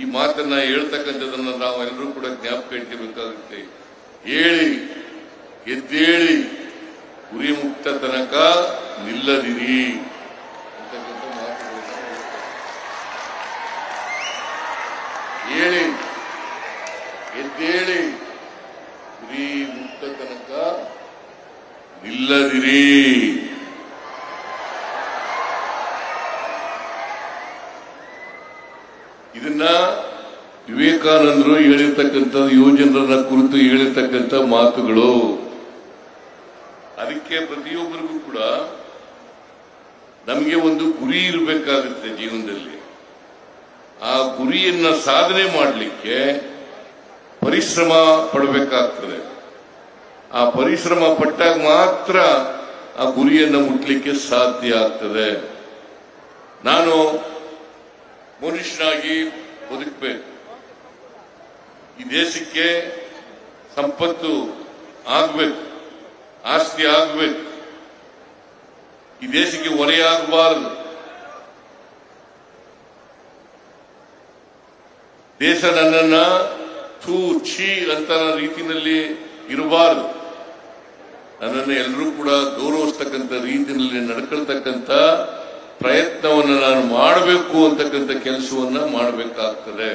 ಈ ಮಾತನ್ನ ಹೇಳ್ತಕ್ಕಂಥದನ್ನ ನಾವೆಲ್ಲರೂ ಕೂಡ ಜ್ಞಾಪಕ ಇಟ್ಟಿರಬೇಕಾಗುತ್ತೆ ಹೇಳಿ, ಎದ್ದೇಳಿ ಗುರಿ ಮುಕ್ತ ತನಕ ನಿಲ್ಲದಿರಿ ಹೇಳಿ, ಎದ್ದೇಳಿ ಗುರಿ ಮುಕ್ತ ತನಕ ನಿಲ್ಲದಿರಿ. ಇದನ್ನ ವಿವೇಕಾನಂದರು ಹೇಳಿರ್ತಕ್ಕಂಥ ಯುವಜನರ ಕುರಿತು ಹೇಳಿರ್ತಕ್ಕಂಥ ಮಾತುಗಳು. ಅದಕ್ಕೆ ಪ್ರತಿಯೊಬ್ಬರಿಗೂ ಕೂಡ ನಮಗೆ ಒಂದು ಗುರಿ ಇರಬೇಕಾಗುತ್ತೆ ಜೀವನದಲ್ಲಿ. ಆ ಗುರಿಯನ್ನ ಸಾಧನೆ ಮಾಡಲಿಕ್ಕೆ ಪರಿಶ್ರಮ ಪಡಬೇಕಾಗ್ತದೆ. ಆ ಪರಿಶ್ರಮ ಪಟ್ಟಾಗ ಮಾತ್ರ ಆ ಗುರಿಯನ್ನು ಮುಟ್ಲಿಕ್ಕೆ ಸಾಧ್ಯ ಆಗ್ತದೆ. ನಾನು ಮನುಷ್ಯನಾಗಿ ಬದುಕಬೇಕು. ಈ ದೇಶಕ್ಕೆ ಸಂಪತ್ತು ಆಗಬೇಕು, ಆಸ್ತಿ ಆಗಬೇಕು. ಈ ದೇಶಕ್ಕೆ ಹೊರೆಯಾಗಬಾರದು ದೇಶ ನನ್ನನ್ನ ಥೂ ಛೀ ಅಂತ ರೀತಿಯಲ್ಲಿ ಇರಬಾರದು. ನನ್ನನ್ನು ಎಲ್ಲರೂ ಕೂಡ ಗೌರವಿಸ್ತಕ್ಕಂಥ ರೀತಿಯಲ್ಲಿ ನಡ್ಕೊಳ್ತಕ್ಕಂಥ ಪ್ರಯತ್ನವನ್ನು ನಾನು ಮಾಡಬೇಕು ಅಂತಕ್ಕಂಥ ಕೆಲಸವನ್ನ ಮಾಡಬೇಕಾಗ್ತದೆ.